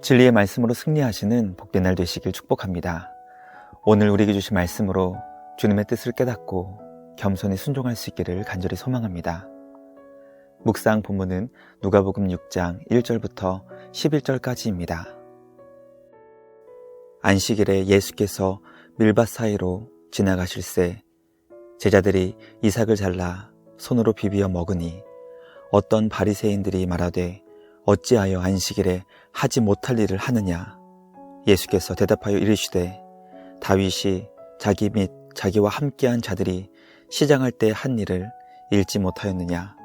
진리의 말씀으로 승리하시는 복된 날 되시길 축복합니다. 오늘 우리에게 주신 말씀으로 주님의 뜻을 깨닫고 겸손히 순종할 수 있기를 간절히 소망합니다. 묵상 본문은 누가복음 6장 1절부터 11절까지입니다. 안식일에 예수께서 밀밭 사이로 지나가실새 제자들이 이삭을 잘라 손으로 비비어 먹으니 어떤 바리새인들이 말하되 어찌하여 안식일에 하지 못할 일을 하느냐? 예수께서 대답하여 이르시되 다윗이 자기 및 자기와 함께한 자들이 시장할 때 한 일을 읽지 못하였느냐?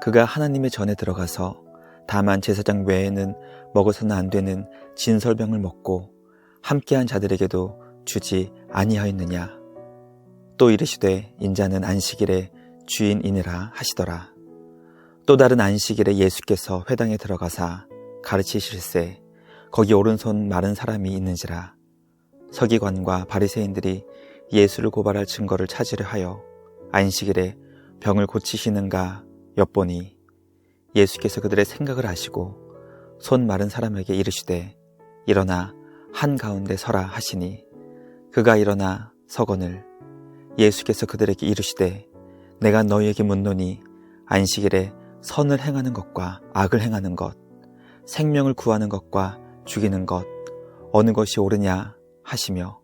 그가 하나님의 전에 들어가서 다만 제사장 외에는 먹어서는 안 되는 진설병을 먹고 함께한 자들에게도 주지 아니하였느냐? 또 이르시되 인자는 안식일에 주인이니라 하시더라. 또 다른 안식일에 예수께서 회당에 들어가사 가르치실세. 거기 오른손 마른 사람이 있는지라. 서기관과 바리새인들이 예수를 고발할 증거를 찾으려 하여 안식일에 병을 고치시는가 엿보니 예수께서 그들의 생각을 아시고 손 마른 사람에게 이르시되 일어나 한 가운데 서라 하시니. 그가 일어나 서거늘 예수께서 그들에게 이르시되 내가 너희에게 묻노니 안식일에 선을 행하는 것과 악을 행하는 것 생명을 구하는 것과 죽이는 것 어느 것이 옳으냐 하시며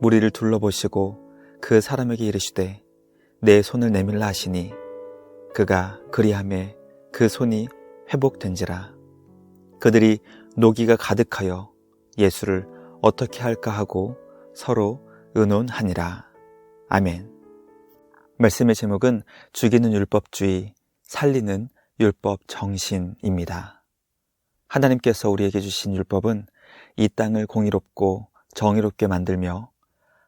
무리를 둘러보시고 그 사람에게 이르시되 내 손을 내밀라 하시니 그가 그리함에 그 손이 회복된지라. 그들이 노기가 가득하여 예수를 어떻게 할까 하고 서로 의논하니라. 아멘. 말씀의 제목은 죽이는 율법주의 살리는 율법 정신입니다. 하나님께서 우리에게 주신 율법은 이 땅을 공의롭고 정의롭게 만들며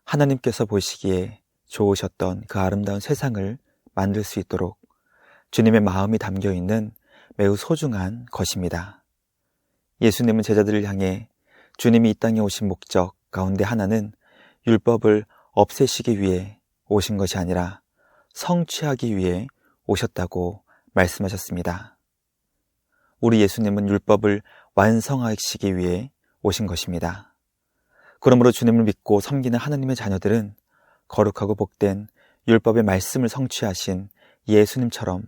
하나님께서 보시기에 좋으셨던 그 아름다운 세상을 만들 수 있도록 주님의 마음이 담겨 있는 매우 소중한 것입니다. 예수님은 제자들을 향해 주님이 이 땅에 오신 목적 가운데 하나는 율법을 없애시기 위해 오신 것이 아니라 성취하기 위해 오셨다고 말씀하셨습니다. 우리 예수님은 율법을 완성하시기 위해 오신 것입니다. 그러므로 주님을 믿고 섬기는 하나님의 자녀들은 거룩하고 복된 율법의 말씀을 성취하신 예수님처럼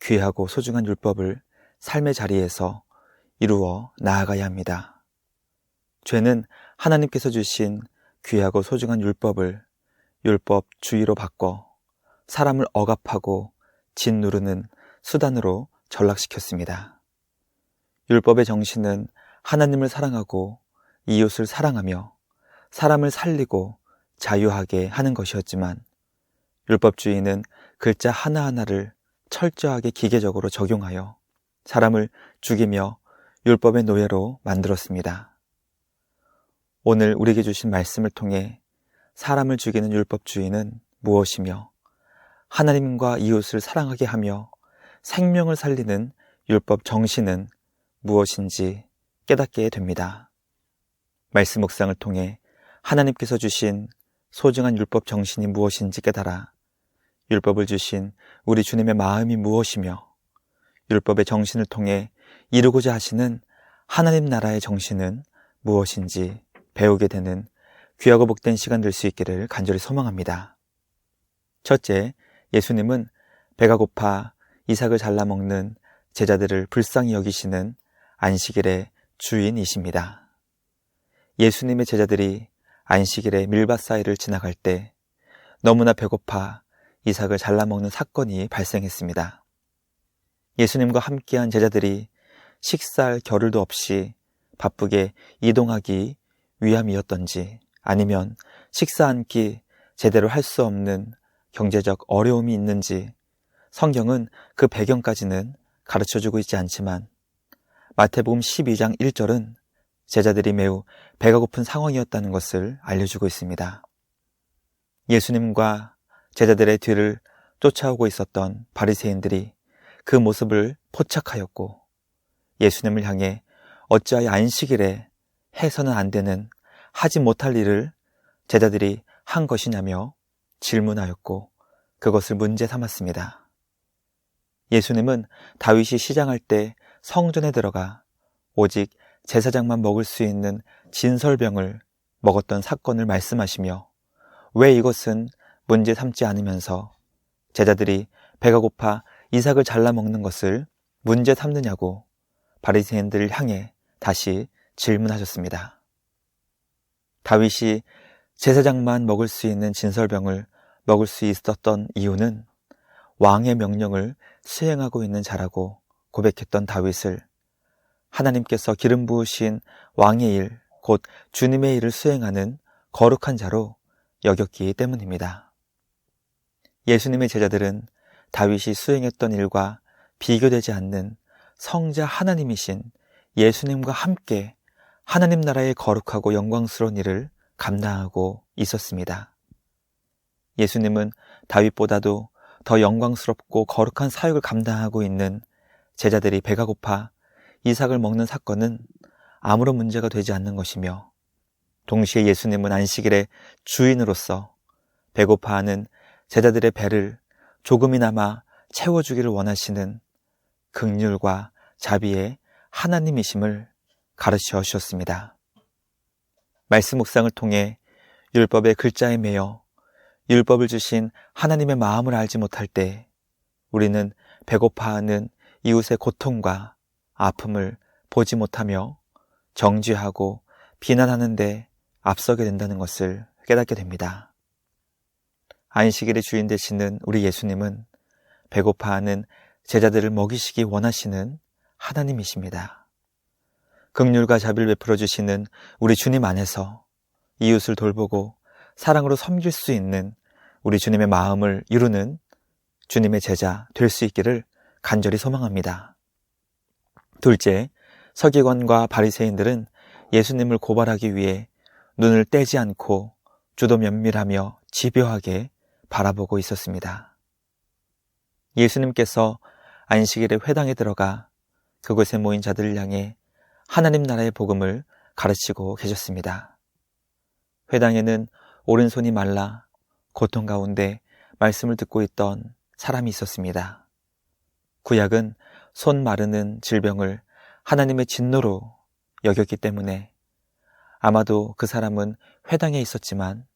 귀하고 소중한 율법을 삶의 자리에서 이루어 나아가야 합니다. 죄는 하나님께서 주신 귀하고 소중한 율법을 율법 주의로 바꿔 사람을 억압하고 짓누르는 수단으로 전락시켰습니다. 율법의 정신은 하나님을 사랑하고 이웃을 사랑하며 사람을 살리고 자유하게 하는 것이었지만 율법주의는 글자 하나하나를 철저하게 기계적으로 적용하여 사람을 죽이며 율법의 노예로 만들었습니다. 오늘 우리에게 주신 말씀을 통해 사람을 죽이는 율법주의는 무엇이며 하나님과 이웃을 사랑하게 하며 생명을 살리는 율법 정신은 무엇인지 깨닫게 됩니다. 말씀 묵상을 통해 하나님께서 주신 소중한 율법 정신이 무엇인지 깨달아 율법을 주신 우리 주님의 마음이 무엇이며 율법의 정신을 통해 이루고자 하시는 하나님 나라의 정신은 무엇인지 배우게 되는 귀하고 복된 시간 될 수 있기를 간절히 소망합니다. 첫째, 예수님은 배가 고파 이삭을 잘라 먹는 제자들을 불쌍히 여기시는 안식일의 주인이십니다. 예수님의 제자들이 안식일의 밀밭 사이를 지나갈 때 너무나 배고파 이삭을 잘라 먹는 사건이 발생했습니다. 예수님과 함께한 제자들이 식사할 겨를도 없이 바쁘게 이동하기 위함이었던지 아니면 식사 한 끼 제대로 할 수 없는 경제적 어려움이 있는지 성경은 그 배경까지는 가르쳐 주고 있지 않지만 마태복음 12장 1절은 제자들이 매우 배가 고픈 상황이었다는 것을 알려주고 있습니다. 예수님과 제자들의 뒤를 쫓아오고 있었던 바리새인들이 그 모습을 포착하였고 예수님을 향해 어찌하여 안식일에 해서는 안 되는 하지 못할 일을 제자들이 한 것이냐며 질문하였고 그것을 문제 삼았습니다. 예수님은 다윗이 시장할 때 성전에 들어가 오직 제사장만 먹을 수 있는 진설병을 먹었던 사건을 말씀하시며 왜 이것은 문제 삼지 않으면서 제자들이 배가 고파 이삭을 잘라 먹는 것을 문제 삼느냐고 바리새인들을 향해 다시 질문하셨습니다. 다윗이 제사장만 먹을 수 있는 진설병을 먹을 수 있었던 이유는 왕의 명령을 수행하고 있는 자라고 고백했던 다윗을 하나님께서 기름 부으신 왕의 일, 곧 주님의 일을 수행하는 거룩한 자로 여겼기 때문입니다. 예수님의 제자들은 다윗이 수행했던 일과 비교되지 않는 성자 하나님이신 예수님과 함께 하나님 나라의 거룩하고 영광스러운 일을 감당하고 있었습니다. 예수님은 다윗보다도 더 영광스럽고 거룩한 사역을 감당하고 있는 제자들이 배가 고파 이삭을 먹는 사건은 아무런 문제가 되지 않는 것이며 동시에 예수님은 안식일의 주인으로서 배고파하는 제자들의 배를 조금이나마 채워주기를 원하시는 극률과 자비의 하나님이심을 가르쳐 주셨습니다. 말씀 묵상을 통해 율법의 글자에 매여 율법을 주신 하나님의 마음을 알지 못할 때 우리는 배고파하는 이웃의 고통과 아픔을 보지 못하며 정죄하고 비난하는데 앞서게 된다는 것을 깨닫게 됩니다. 안식일의 주인 되시는 우리 예수님은 배고파하는 제자들을 먹이시기 원하시는 하나님이십니다. 극률과 자비를 베풀어 주시는 우리 주님 안에서 이웃을 돌보고 사랑으로 섬길 수 있는 우리 주님의 마음을 이루는 주님의 제자 될 수 있기를 간절히 소망합니다. 둘째, 서기관과 바리새인들은 예수님을 고발하기 위해 눈을 떼지 않고 주도 면밀하며 집요하게 바라보고 있었습니다. 예수님께서 안식일에 회당에 들어가 그곳에 모인 자들을 향해 하나님 나라의 복음을 가르치고 계셨습니다. 회당에는 오른손이 말라 고통 가운데 말씀을 듣고 있던 사람이 있었습니다. 구약은 손 마르는 질병을 하나님의 진노로 여겼기 때문에 아마도 그 사람은 회당에 있었지만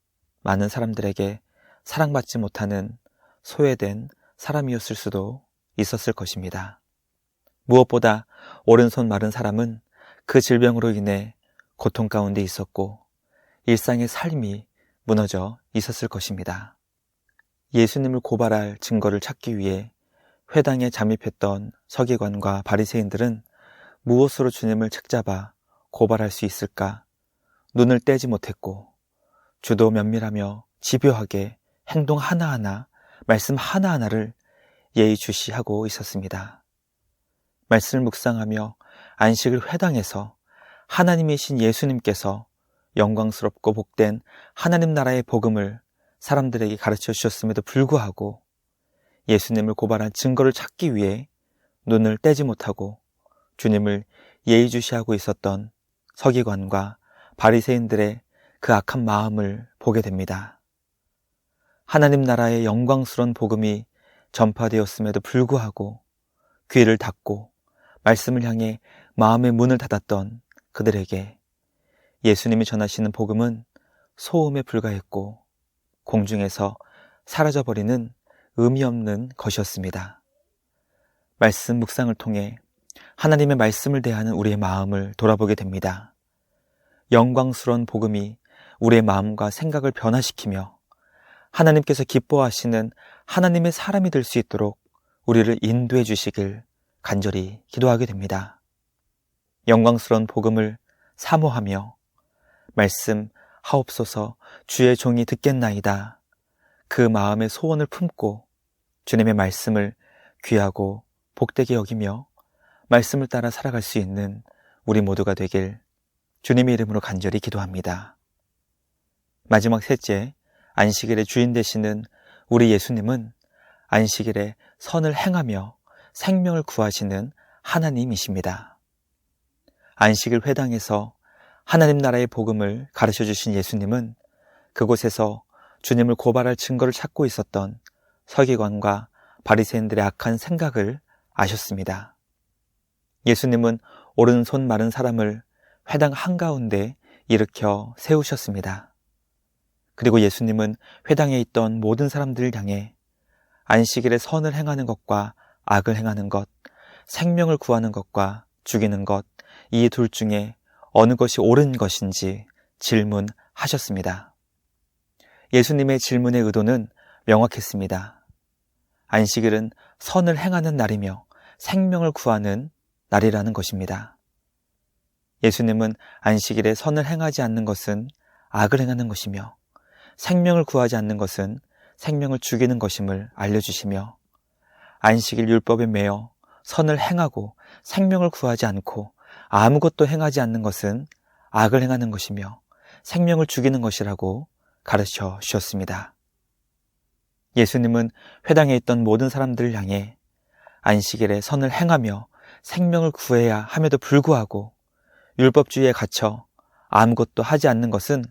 많은 사람들에게 사랑받지 못하는 소외된 사람이었을 수도 있었을 것입니다. 무엇보다 오른손 마른 사람은 그 질병으로 인해 고통 가운데 있었고 일상의 삶이 무너져 있었을 것입니다. 예수님을 고발할 증거를 찾기 위해 회당에 잠입했던 서기관과 바리새인들은 무엇으로 주님을 책잡아 고발할 수 있을까 눈을 떼지 못했고 주도 면밀하며 집요하게 행동 하나하나, 말씀 하나하나를 예의주시하고 있었습니다. 말씀을 묵상하며 안식을 회당에서 하나님이신 예수님께서 영광스럽고 복된 하나님 나라의 복음을 사람들에게 가르쳐 주셨음에도 불구하고 예수님을 고발한 증거를 찾기 위해 눈을 떼지 못하고 주님을 예의주시하고 있었던 서기관과 바리새인들의 그 악한 마음을 보게 됩니다. 하나님 나라의 영광스러운 복음이 전파되었음에도 불구하고 귀를 닫고 말씀을 향해 마음의 문을 닫았던 그들에게 예수님이 전하시는 복음은 소음에 불과했고 공중에서 사라져버리는 의미 없는 것이었습니다. 말씀 묵상을 통해 하나님의 말씀을 대하는 우리의 마음을 돌아보게 됩니다. 영광스러운 복음이 우리의 마음과 생각을 변화시키며 하나님께서 기뻐하시는 하나님의 사람이 될 수 있도록 우리를 인도해 주시길 간절히 기도하게 됩니다. 영광스러운 복음을 사모하며 말씀 하옵소서 주의 종이 듣겠나이다. 그 마음의 소원을 품고 주님의 말씀을 귀하고 복되게 여기며 말씀을 따라 살아갈 수 있는 우리 모두가 되길 주님의 이름으로 간절히 기도합니다. 마지막 셋째, 안식일의 주인 되시는 우리 예수님은 안식일에 선을 행하며 생명을 구하시는 하나님이십니다. 안식일 회당에서 하나님 나라의 복음을 가르쳐 주신 예수님은 그곳에서 주님을 고발할 증거를 찾고 있었던 서기관과 바리새인들의 악한 생각을 아셨습니다. 예수님은 오른손 마른 사람을 회당 한가운데 일으켜 세우셨습니다. 그리고 예수님은 회당에 있던 모든 사람들을 향해 안식일에 선을 행하는 것과 악을 행하는 것, 생명을 구하는 것과 죽이는 것, 이 둘 중에 어느 것이 옳은 것인지 질문하셨습니다. 예수님의 질문의 의도는 명확했습니다. 안식일은 선을 행하는 날이며 생명을 구하는 날이라는 것입니다. 예수님은 안식일에 선을 행하지 않는 것은 악을 행하는 것이며 생명을 구하지 않는 것은 생명을 죽이는 것임을 알려주시며 안식일 율법에 매여 선을 행하고 생명을 구하지 않고 아무것도 행하지 않는 것은 악을 행하는 것이며 생명을 죽이는 것이라고 가르쳐 주셨습니다. 예수님은 회당에 있던 모든 사람들을 향해 안식일에 선을 행하며 생명을 구해야 함에도 불구하고 율법주의에 갇혀 아무것도 하지 않는 것은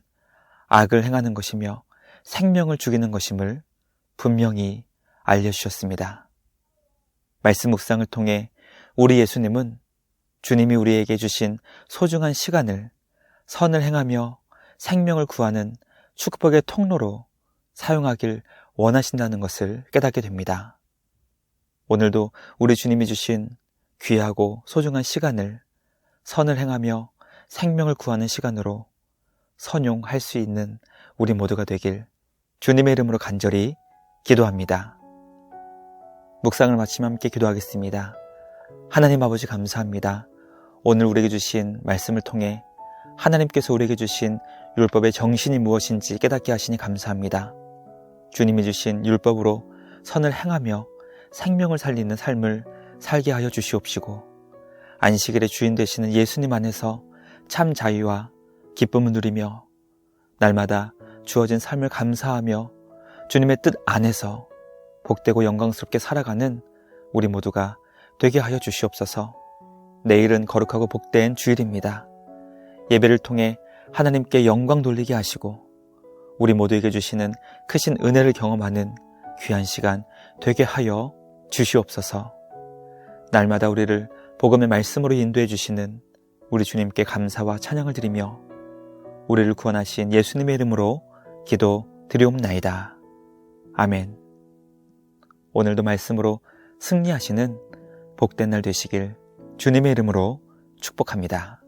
악을 행하는 것이며 생명을 죽이는 것임을 분명히 알려주셨습니다. 말씀 묵상을 통해 우리 예수님은 주님이 우리에게 주신 소중한 시간을 선을 행하며 생명을 구하는 축복의 통로로 사용하길 원하신다는 것을 깨닫게 됩니다. 오늘도 우리 주님이 주신 귀하고 소중한 시간을 선을 행하며 생명을 구하는 시간으로 선용할 수 있는 우리 모두가 되길 주님의 이름으로 간절히 기도합니다. 묵상을 마치면 함께 기도하겠습니다. 하나님 아버지 감사합니다. 오늘 우리에게 주신 말씀을 통해 하나님께서 우리에게 주신 율법의 정신이 무엇인지 깨닫게 하시니 감사합니다. 주님이 주신 율법으로 선을 행하며 생명을 살리는 삶을 살게 하여 주시옵시고 안식일의 주인 되시는 예수님 안에서 참 자유와 기쁨을 누리며 날마다 주어진 삶을 감사하며 주님의 뜻 안에서 복되고 영광스럽게 살아가는 우리 모두가 되게 하여 주시옵소서. 내일은 거룩하고 복된 주일입니다. 예배를 통해 하나님께 영광 돌리게 하시고 우리 모두에게 주시는 크신 은혜를 경험하는 귀한 시간 되게 하여 주시옵소서. 날마다 우리를 복음의 말씀으로 인도해 주시는 우리 주님께 감사와 찬양을 드리며 우리를 구원하신 예수님의 이름으로 기도 드리옵나이다. 아멘. 오늘도 말씀으로 승리하시는 복된 날 되시길 주님의 이름으로 축복합니다.